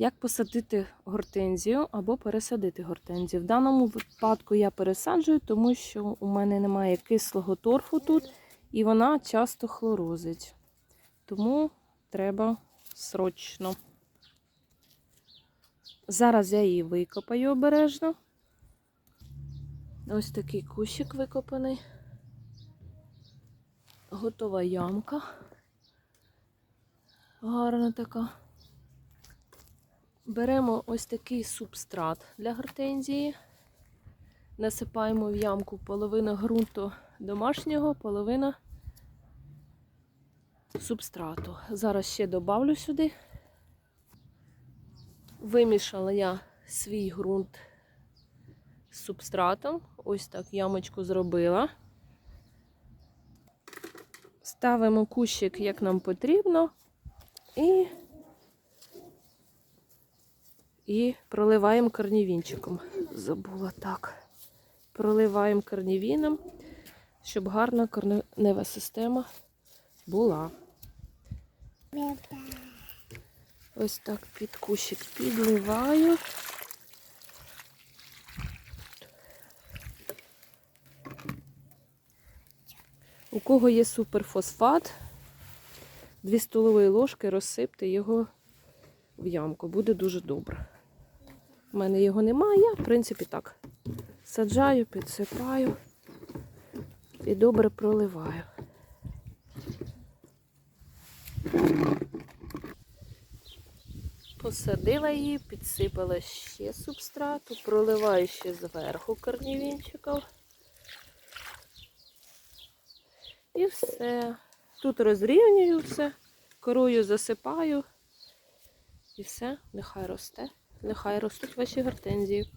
Як посадити гортензію або пересадити гортензію? В даному випадку я пересаджую, тому що у мене немає кислого торфу тут, і вона часто хлорозить. Тому треба срочно. Зараз я її викопаю обережно. Ось такий кущик викопаний. Готова ямка. Гарна така. Беремо ось такий субстрат для гортензії. Насипаємо в ямку половина ґрунту домашнього, половина субстрату. Зараз ще добавлю сюди. Вимішала я свій ґрунт з субстратом. Ось так ямочку зробила. Ставимо кущик, як нам потрібно, і і проливаємо корнівінчиком. Забула так. Проливаємо корнівіном, щоб гарна корнева система була. Ось так під кущик підливаю. У кого є суперфосфат, 2 столові ложки розсипте його в ямку. Буде дуже добре. У мене його немає, я, в принципі, так. Саджаю, підсипаю і добре проливаю. Посадила її, підсипала ще субстрату, проливаю ще зверху корнівінчиків. І все. Тут розрівнюю все, корою засипаю. І все, нехай росте. Нехай ростуть ваші гортензії.